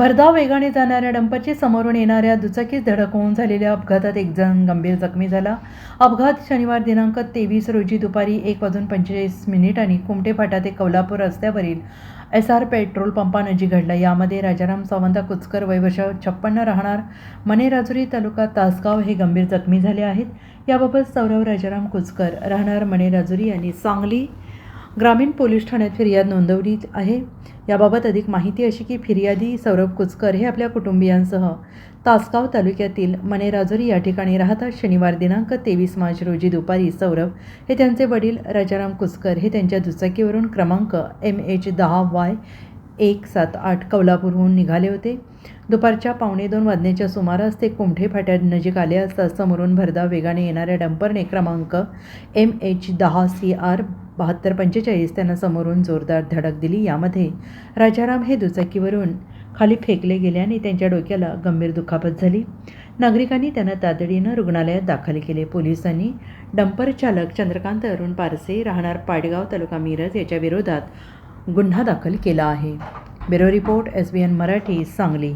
भरधाव वेगाने जाणाऱ्या डंपरची समोरून येणाऱ्या दुचाकीस धडक होऊन झालेल्या अपघातात एक जण गंभीर जखमी झाला. अपघात शनिवार दिनांक तेवीस रोजी दुपारी एक वाजून पंचेचाळीस मिनिटांनी कुमटे फाटा ते कोल्हापूर रस्त्यावरील एस आर पेट्रोल पंपानजी घडला. यामध्ये राजाराम सावंत कुचकर वयवर्ष छप्पन्न राहणार. मने राजुरी तालुका तासगाव हे गंभीर जखमी झाले आहेत. याबाबत सौरव राजाराम कुचकर राहणार मनेराजुरी यांनी सांगली ग्रामीण पोलीस ठाण्यात फिर्याद नोंदवली आहे. याबाबत अधिक माहिती अशी की फिर्यादी सौरभ कुचकर हे आपल्या कुटुंबियांसह तासगाव तालुक्यातील मनेराजुरी या ठिकाणी राहतात. शनिवार दिनांक तेवीस मार्च रोजी दुपारी सौरभ हे त्यांचे वडील राजाराम कुचकर हे त्यांच्या दुचाकीवरून क्रमांक एम एच दहा वाय एक सात आठ कोल्हापूरहून निघाले होते. दुपारच्या पावणे दोन वाजण्याच्या सुमारास ते कुमठे फाट्या नजीक आले असता समोरून भरधाव वेगाने येणाऱ्या डंपरने क्रमांक एम एच दहा सी आर बहात्तर पंचेचाळीस त्यांना समोरून जोरदार धडक दिली. यामध्ये राजाराम हे दुचाकीवरून खाली फेकले गेल्याने त्यांच्या डोक्याला गंभीर दुखापत झाली. नागरिकांनी त्यांना तातडीनं रुग्णालयात दाखल केले. पोलिसांनी डंपर चालक चंद्रकांत अरुण पारसे राहणार पाडगाव तालुका मिरज याच्या विरोधात गुन्हा दाखल केला आहे. Bureau report S B N Marathi Sangli.